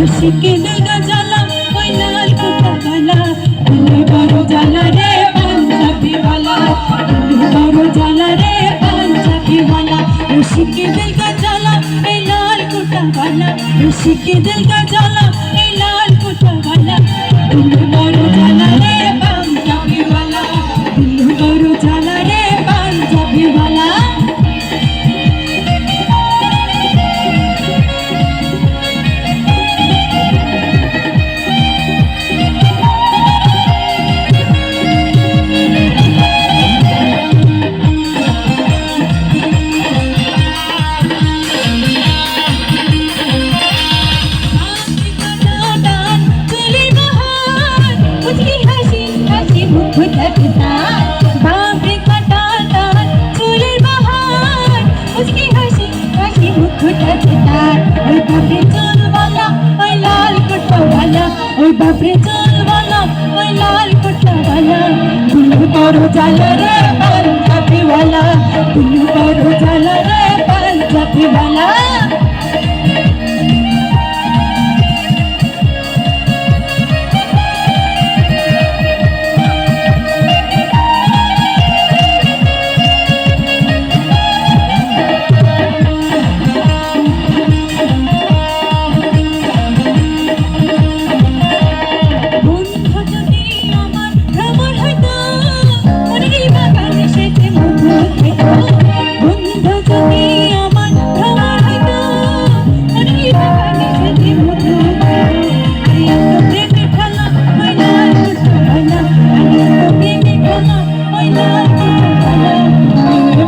রসিকে দুর্গা জ্বালা, ওই লাল কোটা বালা। দিলে বড় জ্বালা রে, পাঞ্জাবি বালা। দিলে বড় জ্বালা রে, পাঞ্জাবি বালা। জ্বালা বালা। রসিকে দুর্গা জ্বালা, এই লাল কোটা বালা। দিলে বড় দিল বড় জ্বালা রে পাঞ্জাবিওয়ালা দিল বড় জ্বালা রে পাঞ্জাবিওয়ালা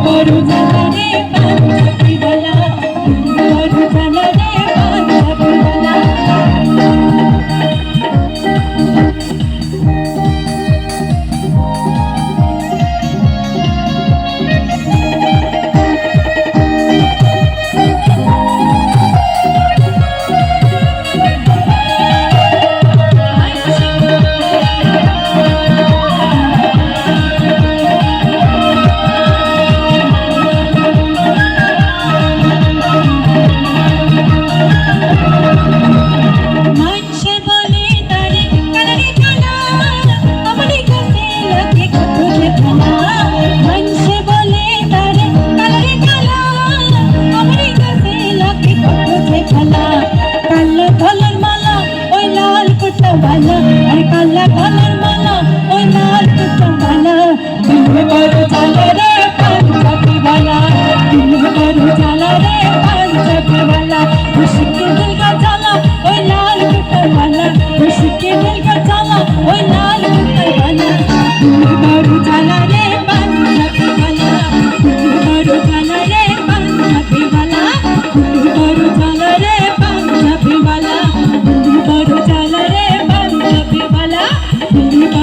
I don't know. কালা আর কালা কালার মা